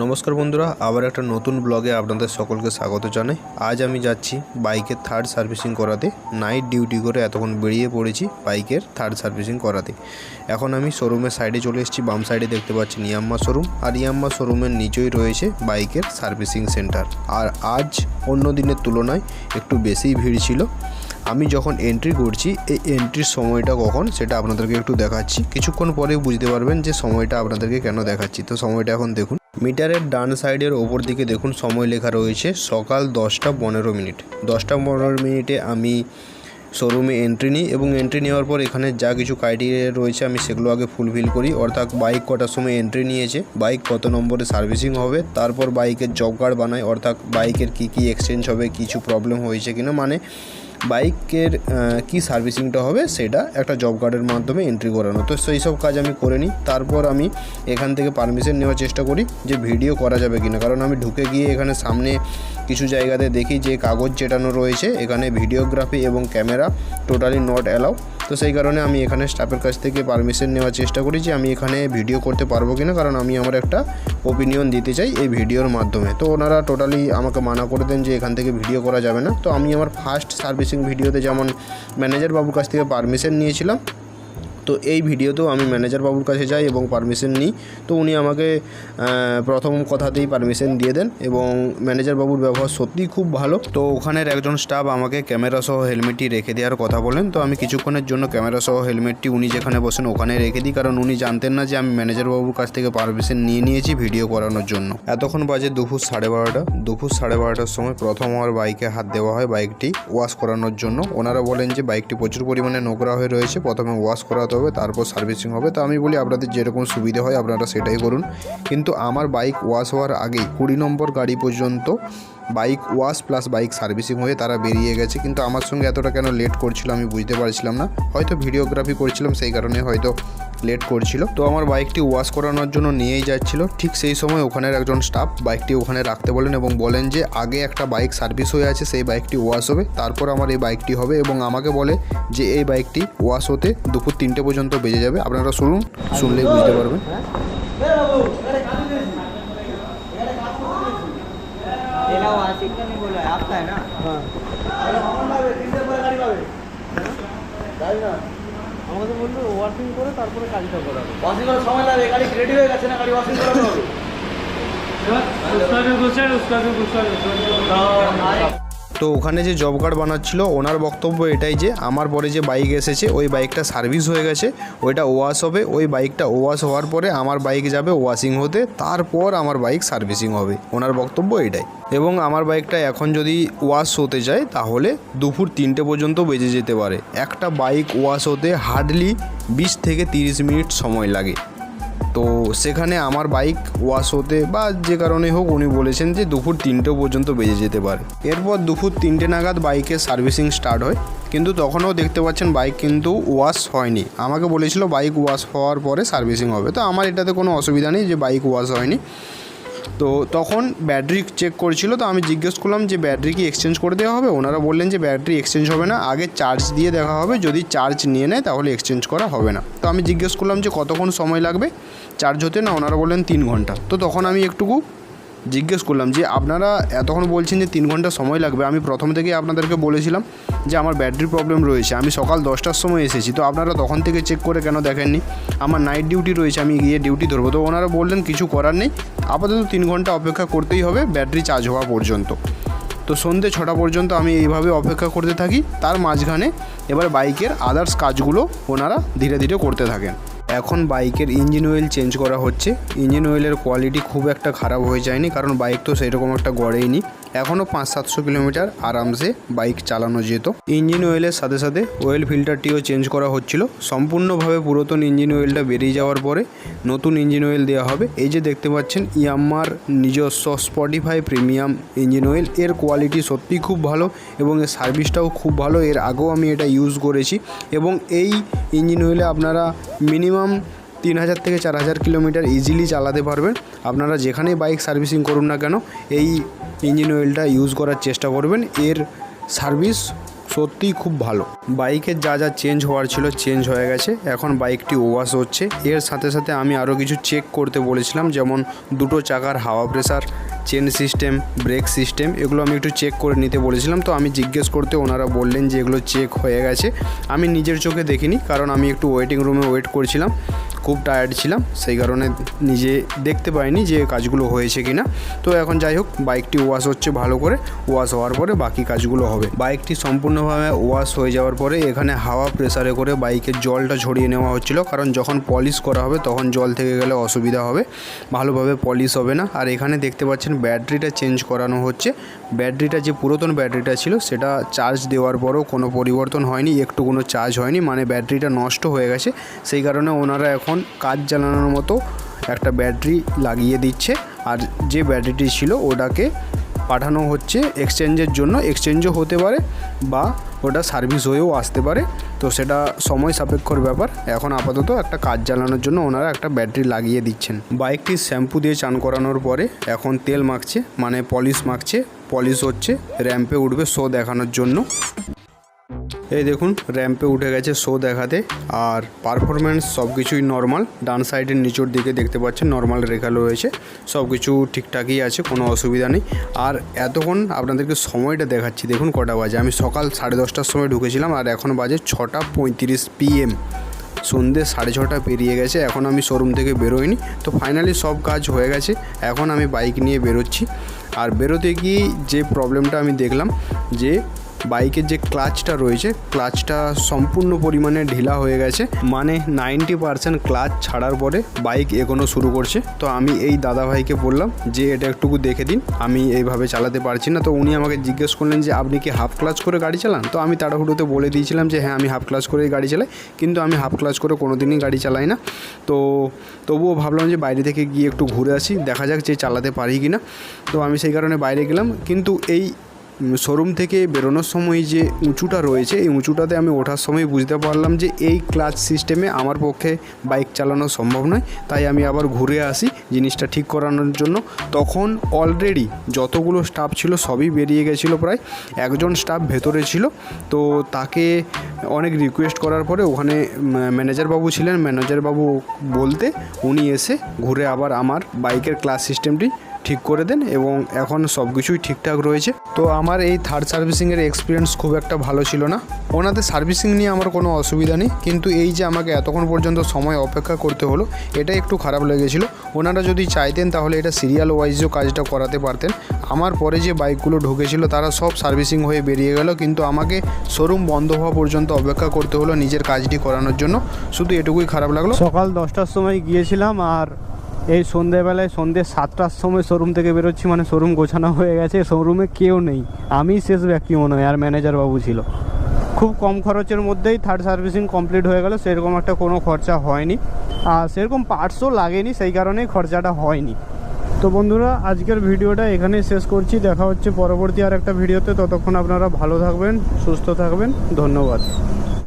নমস্কার বন্ধুরা, আবার একটা নতুন ব্লগে আপনাদের সকলকে স্বাগত জানাই। আজ আমি যাচ্ছি বাইকের থার্ড সার্ভিসিং করাতে। নাইট ডিউটি করে এতক্ষণ বেরিয়ে পড়েছি বাইকের থার্ড সার্ভিসিং করাতে। এখন আমি শোরুমের সাইডে চলে এসেছি, বাম সাইডে দেখতে পাচ্ছি ইয়াম্মা শোরুম আর ইয়াম্মা শোরুমের নিচেই রয়েছে বাইকের সার্ভিসিং সেন্টার আর আজ অন্য দিনের তুলনায় একটু বেশিই ভিড় ছিল। আমি যখন এন্ট্রি করছি, এই এন্ট্রির সময়টা কখন সেটা আপনাদেরকে একটু দেখাচ্ছি। কিছুক্ষণ পরে বুঝতে পারবেন যে সময়টা আপনাদেরকে কেন দেখাচ্ছি। তো সময়টা এখন দেখুন। মিটারের ডান সাইডের ওপর দিকে দেখুন সময় লেখা রয়েছে, সকাল দশটা পনেরো মিনিট। দশটা পনেরো মিনিটে আমি শোরুমে এন্ট্রি নিই এবং এন্ট্রি নেওয়ার পর এখানে যা কিছু ক্রাইটেরিয়া রয়েছে আমি সেগুলো আগে ফুলফিল করি। অর্থাৎ বাইক কটার সময় এন্ট্রি নিয়েছে বাইক কত নম্বরে সার্ভিসিং হবে, তারপর বাইকের জব কার্ড বানাই, অর্থাৎ বাইকের কী কী এক্সচেঞ্জ হবে, কিছু প্রবলেম হয়েছে কিনা মানে বাইকের কি সার্ভিসিংটা হবে সেটা একটা জব কার্ডের মাধ্যমে এন্ট্রি করানো। তো সেই সব কাজ আমি করে নিই। তারপর আমি এখান থেকে পারমিশন নেওয়ার চেষ্টা করি যে ভিডিও করা যাবে কি না কারণ আমি ঢুকে গিয়ে এখানে সামনে কিছু জায়গাতে দেখি যে কাগজ চেটানো রয়েছে। এখানে ভিডিওগ্রাফি এবং ক্যামেরা টোটালি নট অ্যালাউ তো সেই কারণে আমি এখানে স্টাফের কাছ থেকে পারমিশন নেওয়ার চেষ্টা করি যে আমি এখানে ভিডিও করতে পারব কিনা, কারণ আমি আমার একটা ওপিনিয়ন দিতে চাই এই ভিডিওর মাধ্যমে। তো ওনারা টোটালি আমাকে মানা করে দেন যে এখান থেকে ভিডিও করা যাবে না। তো আমি আমার ফার্স্ট সার্ভিসিং ভিডিওতে যেমন ম্যানেজার বাবুর কাছ থেকে পারমিশন নিয়েছিলাম তো এই ভিডিওতেও আমি ম্যানেজার বাবুর কাছে যাই এবং পারমিশন নিই। তো উনি আমাকে প্রথম কথাতেই পারমিশন দিয়ে দেন এবং ম্যানেজার বাবুর ব্যবহার সত্যিই খুব ভালো। তো ওখানের একজন স্টাফ আমাকে ক্যামেরা সহ হেলমেটটি রেখে দেওয়ার কথা বলেন। তো আমি কিছুক্ষণের জন্য ক্যামেরা সহ হেলমেটটি উনি যেখানে বসেন ওখানে রেখে দিই, কারণ উনি জানতেন না যে আমি ম্যানেজার বাবুর কাছ থেকে পারমিশন নিয়ে নিয়েছি ভিডিও করানোর জন্য। এতক্ষণ বাজে দুপুর সাড়ে বারোটা। দুপুর সাড়ে বারোটার সময় প্রথম আমার বাইকে হাত দেওয়া হয় বাইকটি ওয়াশ করানোর জন্য। ওনারা বলেন যে বাইকটি প্রচুর পরিমাণে নোংরা হয়ে রয়েছে। প্রথমে ওয়াশ করাতে হবে, তারপর সার্ভিসিং হবে। তো আমি বলি, আপনাদের যেরকম সুবিধে হয়, আপনারা সেটাই করুন। কিন্তু আমার বাইক ওয়াশ হওয়ার আগেই কুড়ি নম্বর গাড়ি পর্যন্ত bike wash plus bike servicing হয়ে তারা বেরিয়ে গেছে। কিন্তু আমার সঙ্গে এতটা কেন লেট করছিল আমি বুঝতে পারছিলাম না। হয়তো ভিডিওগ্রাফি করছিলাম, সেই কারণে হয়তো লেট করছিল। তো আমার বাইকটি ওয়াশ করানোর জন্য নিয়েই যাচ্ছিল। ঠিক সেই সময় ওখানের একজন স্টাফ বাইকটি ওখানে রাখতে বলেন এবং বলেন যে, আগে একটা বাইক সার্ভিস হয়ে আছে, সেই বাইকটি ওয়াশ হবে। তারপর আমার এই বাইকটি হবে এবং আমাকে বলে যে, এই বাইকটি ওয়াশ হতে দুপুর তিনটে পর্যন্ত বেজে যাবে। আপনারা শুনুন, শুনলেই বুঝতে পারবেন। এরাও আমাদের বললো ওয়ার্কিং করে তারপরে কাজটা করাবে वाशिंग করার সময় লাগবে গাড়ি রেডি হয়ে গেছে না গাড়ি ওয়াশিং করানো হবে उसका भी गुस्सा है उसका भी गुस्सा है তো ওখানে যে জব কার্ড বানাচ্ছিল, ওনার বক্তব্য এটাই যে, আমার পরে যে বাইক এসেছে, ওই বাইকটা সার্ভিস হয়ে গেছে, ওইটা ওয়াশ হবে, ওই বাইকটা ওয়াশ হওয়ার পরে আমার বাইক যাবে ওয়াশিং হতে, তারপর আমার বাইক সার্ভিসিং হবে। ওনার বক্তব্য এটাই। এবং আমার বাইকটা এখন যদি ওয়াশ হতে যায়, তাহলে দুপুর তিনটে পর্যন্ত বেজে যেতে পারে। একটা বাইক ওয়াশ হতে হার্ডলি বিশ থেকে তিরিশ মিনিট সময় লাগে। তো সেখানে আমার বাইক ওয়াশ হতে বা যে কারণে হোক উনি বলেছেন যে দুপুর তিনটে পর্যন্ত বেজে যেতে পারে। এরপর দুপুর তিনটে নাগাদ বাইকের সার্ভিসিং স্টার্ট হয়, কিন্তু তখনও দেখতে পাচ্ছেন বাইক কিন্তু ওয়াশ হয়নি। আমাকে বলেছিল বাইক ওয়াশ হওয়ার পরে সার্ভিসিং হবে। তো আমার এটাতে কোনো অসুবিধা নেই যে বাইক ওয়াশ হয়নি। তো তখন ব্যাটারি চেক করেছিল, তো আমি জিজ্ঞেস করলাম যে ব্যাটারি কি এক্সচেঞ্জ করে দেওয়া হবে? ওনারা বললেন যে ব্যাটারি এক্সচেঞ্জ হবে না, আগে চার্জ দিয়ে দেখা হবে, যদি চার্জ নিয়ে নেয় তাহলে এক্সচেঞ্জ করা হবে না। তো আমি জিজ্ঞেস করলাম যে কতক্ষণ সময় লাগবে? চার্জ হতে না, ওনারা বললেন তিন ঘণ্টা। তো তখন আমি একটুকু জিজ্ঞেস করলাম যে আপনারা এতক্ষণ বলছেন যে তিন ঘণ্টা সময় লাগবে, আমি প্রথম থেকেই আপনাদেরকে বলেছিলাম যে আমার ব্যাটারি প্রবলেম রয়েছে। আমি সকাল দশটার সময় এসেছি, তো আপনারা তখন থেকে চেক করে কেন দেখেননি? আমার নাইট ডিউটি রয়েছে, আমি গিয়ে ডিউটি ধরবো। তো ওনারা বললেন কিছু করার নেই, আপাতত তিন ঘণ্টা অপেক্ষা করতেই হবে ব্যাটারি চার্জ হওয়া পর্যন্ত। তো সন্ধ্যে ছটা পর্যন্ত আমি এইভাবে অপেক্ষা করতে থাকি, তার মাঝখানে এবার বাইকের আদার্স কাজগুলো ওনারা ধীরে ধীরে করতে থাকেন। এখন বাইকের ইঞ্জিন অয়েল চেঞ্জ করা হচ্ছে। ইঞ্জিন অয়েলের কোয়ালিটি খুব একটা খারাপ হয়ে যায়নি, কারণ বাইক তো সেরকম একটা গড়েইনি। এখনও পাঁচ সাতশো কিলোমিটার আরামসে বাইক চালানো যেত। ইঞ্জিন অয়েলের সাথে সাথে অয়েল ফিল্টারটিও চেঞ্জ করা হচ্ছিল। সম্পূর্ণভাবে পুরাতন ইঞ্জিন অয়েলটা বেরিয়ে যাওয়ার পরে নতুন ইঞ্জিন অয়েল দেওয়া হবে। এই যে দেখতে পাচ্ছেন ইয়াম্মার নিজস্ব স্পটিফাই প্রিমিয়াম ইঞ্জিন অয়েল এর কোয়ালিটি সত্যিই খুব ভালো এবং এর সার্ভিসটাও খুব ভালো। এর আগেও আমি এটা ইউজ করেছি। এবং এই ইঞ্জিন অয়েলে আপনারা মিনিমাম তিন হাজার থেকে চার হাজার কিলোমিটার ইজিলি চালাতে পারবেন আপনারা যেখানেই বাইক সার্ভিসিং করুন না কেন, এই ইঞ্জিন অয়েলটা ইউজ করার চেষ্টা করবেন। এর সার্ভিস সত্যিই খুব ভালো। বাইকের যা যা চেঞ্জ হওয়ার ছিল চেঞ্জ হয়ে গেছে। এখন বাইকটি ওয়াশ হচ্ছে। এর সাথে সাথে আমি আরও কিছু চেক করতে বলেছিলাম, যেমন দুটো চাকার হাওয়া pressure chain system brake system এগুলো আমি একটু চেক করে নিতে বলেছিলাম। তো আমি জিজ্ঞেস করতে ওনারা বললেন যে এগুলো চেক হয়ে গেছে। আমি নিজের চোখে দেখিনি, কারণ আমি একটু ওয়েটিং রুমে ওয়েট করছিলাম। খুব টায়ার্ড ছিলাম, সেই কারণে নিজে দেখতে পাইনি যে কাজগুলো হয়েছে কিনা। তো এখন যাই হোক বাইকটি ওয়াশ হচ্ছে ভালো করে। ওয়াশ হওয়ার পরে বাকি কাজগুলো হবে। বাইকটি সম্পূর্ণভাবে ওয়াশ হয়ে যাওয়ার পরে এখানে হাওয়া প্রেসারে করে বাইকের জলটা ঝরিয়ে নেওয়া হচ্ছিল। কারণ যখন পলিশ করা হবে, তখন জল থেকে গেলে অসুবিধা হবে। ভালোভাবে পলিশ হবে না। আর এখানে দেখতে পাচ্ছেন ব্যাটারিটা চেঞ্জ করানো হচ্ছে। ব্যাটারিটা যে পুরাতন ব্যাটারিটা ছিল, সেটা চার্জ দেওয়ার পরও কোনো পরিবর্তন হয়নি, একটু কোনো চার্জ হয়নি মানে ব্যাটারিটা নষ্ট হয়ে গেছে। সেই কারণে ওনারা এখন কাজ চালানোর মতো একটা ব্যাটারি লাগিয়ে দিচ্ছে, আর যে ব্যাটারিটি ছিল, ওটাকে পাঠানো হচ্ছে এক্সচেঞ্জের জন্য। এক্সচেঞ্জও হতে পারে বা ওটা সার্ভিস হয়েও আসতে পারে। তো সেটা সময় সাপেক্ষর ব্যাপার। এখন আপাতত একটা কাজ চালানোর জন্য ওনারা একটা ব্যাটারি লাগিয়ে দিচ্ছেন। বাইকটি শ্যাম্পু দিয়ে চান করানোর পরে এখন তেল মাখছে মানে পলিশ মাখছে, পলিশ হচ্ছে, র্যাম্পে উঠবে শো দেখানোর জন্য। এই দেখুন র্যাম্পে উঠে গেছে শো দেখাতে। আর পারফরমেন্স সব কিছুই নর্মাল ডান সাইডের নিচের দিকে দেখতে পাচ্ছেন নর্মাল রেখা রয়েছে। সব কিছু ঠিকঠাকই আছে, কোনো অসুবিধা নেই। আর এতক্ষণ আপনাদেরকে সময়টা দেখাচ্ছি। দেখুন কটা বাজে। আমি সকাল সাড়ে দশটার সময় ঢুকেছিলাম, আর এখন বাজে ছটা পঁয়ত্রিশ পিএম সন্ধ্যে সাড়ে ছটা পেরিয়ে গেছে, এখন আমি শোরুম থেকে বেরোইনি। তো ফাইনালি সব কাজ হয়ে গেছে, এখন আমি বাইক নিয়ে বেরোচ্ছি। আর বেরোতে গিয়ে যে প্রবলেমটা আমি দেখলাম, যে বাইকের যে ক্লাচটা রয়েছে, ক্লাচটা সম্পূর্ণ পরিমাণে ঢিলা হয়ে গেছে। মানে নাইনটি পারসেন্ট ক্লাচ ছাড়ার পরে বাইক এগোনো শুরু করছে। তো আমি এই দাদা ভাইকে বললাম যে, এটা একটুকু দেখে দিন। আমি এইভাবে চালাতে পারছি না। তো উনি আমাকে জিজ্ঞেস করলেন যে, আপনি কি হাফ ক্লাচ করে গাড়ি চালান? তো আমি তাড়াহুড়োতে বলে দিয়েছিলাম যে হ্যাঁ আমি হাফ ক্লাচ করেই গাড়ি চালাই। কিন্তু আমি হাফ ক্লাচ করে কোনো দিনই গাড়ি চালাই না। তো তবুও ভাবলাম যে, বাইরে থেকে গিয়ে একটু ঘুরে আসি। দেখা যাক যে চালাতে পারি কি না তো আমি সেই কারণে বাইরে গেলাম। কিন্তু এই শোরুম থেকে বেরোনোর সময় যে উঁচুটা রয়েছে, এই উঁচুটাতে আমি ওঠার সময় বুঝতে পারলাম যে এই ক্লাচ সিস্টেমে আমার পক্ষে বাইক চালানো সম্ভব নয়। তাই আমি আবার ঘুরে আসি জিনিসটা ঠিক করানোর জন্য। তখন অলরেডি যতগুলো স্টাফ ছিল সবই বেরিয়ে গেছিল প্রায়। একজন স্টাফ ভেতরে ছিল। তো তাকে অনেক রিকোয়েস্ট করার পরে ওখানে ম্যানেজার বাবু ছিলেন। ম্যানেজার বাবু বলতে উনি এসে ঘুরে আবার আমার বাইকের ক্লাস সিস্টেমটি ঠিক করে দেন এবং এখন সব কিছুই ঠিকঠাক রয়েছে। তো আমার এই থার্ড সার্ভিসিংয়ের এক্সপিরিয়েন্স খুব একটা ভালো ছিল না। ওনাদের সার্ভিসিং নিয়ে আমার কোনো অসুবিধা নেই, কিন্তু এই যে আমাকে এতক্ষণ পর্যন্ত সময় অপেক্ষা করতে হলো, এটা একটু খারাপ লেগেছিলো। ওনারা যদি চাইতেন তাহলে এটা সিরিয়াল ওয়াইজও কাজটা করাতে পারতেন। আমার পরে যে বাইকগুলো ঢুকেছিল, তারা সব সার্ভিসিং হয়ে বেরিয়ে গেল, কিন্তু আমাকে শোরুম বন্ধ হওয়া পর্যন্ত অপেক্ষা করতে হলো নিজের কাজটি করানোর জন্য। শুধু এটুকুই খারাপ লাগল। সকাল দশটার সময় গিয়েছিলাম আর এই সন্ধেবেলায় সন্ধে সাতটার সময় শোরুম থেকে বেরোচ্ছি মানে শোরুম গোছানো হয়ে গেছে শোরুমে কেউ নেই। আমি শেষ ব্যক্তি মনে হয়, আর ম্যানেজার বাবু ছিল। খুব কম খরচের মধ্যেই থার্ড সার্ভিসিং কমপ্লিট হয়ে গেল, সেরকম একটা কোনো খরচা হয়নি। আর সেরকম পার্টসও লাগেনি, সেই কারণেই খরচাটা হয়নি। তো বন্ধুরা, আজকের ভিডিওটা এখানেই শেষ করছি। দেখা হচ্ছে পরবর্তী আর একটা ভিডিওতে। ততক্ষণ আপনারা ভালো থাকবেন, সুস্থ থাকবেন। ধন্যবাদ।